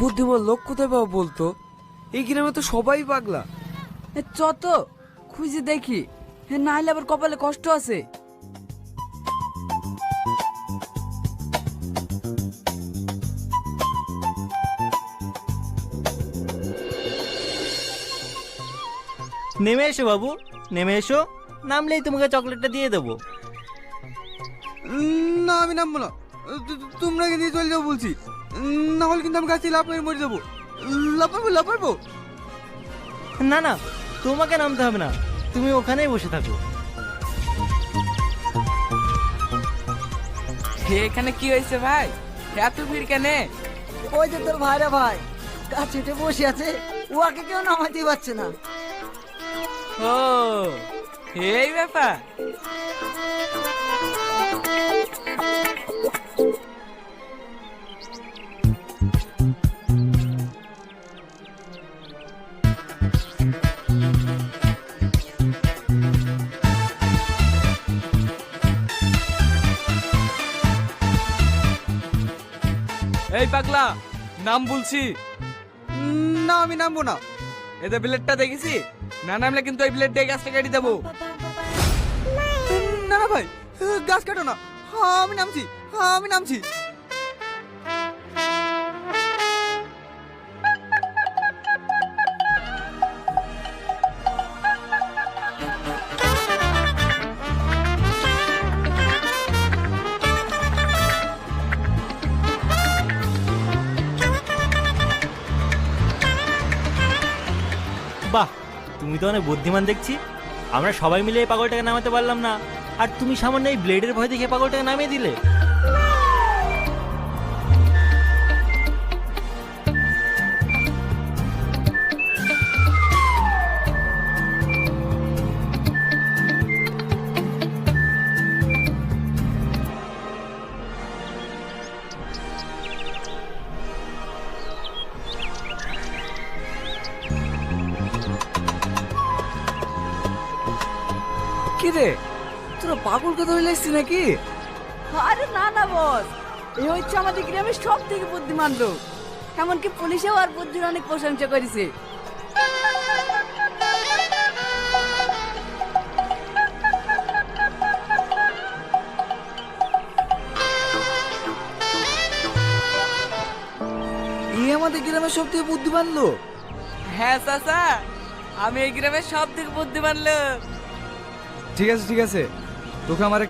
বুদ্ধিমান লোক কোথায় পাবো বলতো এই গ্রামে তো সবাই পাগলা। এ, চ তো খুঁজে দেখি। হে না হলে আবার কপালে কষ্ট আছে। নেমে এসো বাবু নেমে এসো। নামলেই তোমাকে চকলেটটা দিয়ে দেবো। না আমি নামবো না। তোমরা নিয়ে চলে যাব বলছি। না হলে কিন্তু আমি গাছে লাভ মেরে মরে যাব। লাফাবো লাফাবো। না না তোমাকে নামতে হবে না। তুমি ওখানেই বসে থাকো। এখানে কি হয়েছে ভাই? এত ভিড় কেন? ওই যে তোর ভাইরা ভাই গাছ উঠে বসে আছে। ওকে কেউ নামাতে পারছে না। ও এই ব্যাপার। এই পাগলা, নাম বলছি। না, আমি নামবো না। এদের ব্লেডটা দেখেছি? না নামলে কিন্তু ওই ব্লেড দিয়ে গাছটা কেটে দেবো। না না ভাই, গাছ কাটো না। আমি নামছি। আমি নামছি। বাহ, তুমি তো অনেক বুদ্ধিমান দেখছি। আমরা সবাই মিলে এই পাগলটাকে নামাতে পারলাম না। আর তুমি সামান্য এই ব্লেডের ভয় দেখে পাগলটাকে নামিয়ে দিলে? কি রে তোরা পাগলকে ধরে লাগছিস নাকি? আরে না না বস। এই হচ্ছে আমাদের গ্রামের সব থেকে বুদ্ধিমান লোক। এমনকি পুলিশেও আর বুদ্ধির অনেক প্রশংসা করেছে। এই আমাদের গ্রামের সব থেকে বুদ্ধিমান লোক। হ্যাঁ চাচা। আমি এই গ্রামের সব থেকে বুদ্ধিমান লোক। ঠিক আছে ঠিক আছে। তোকে আমার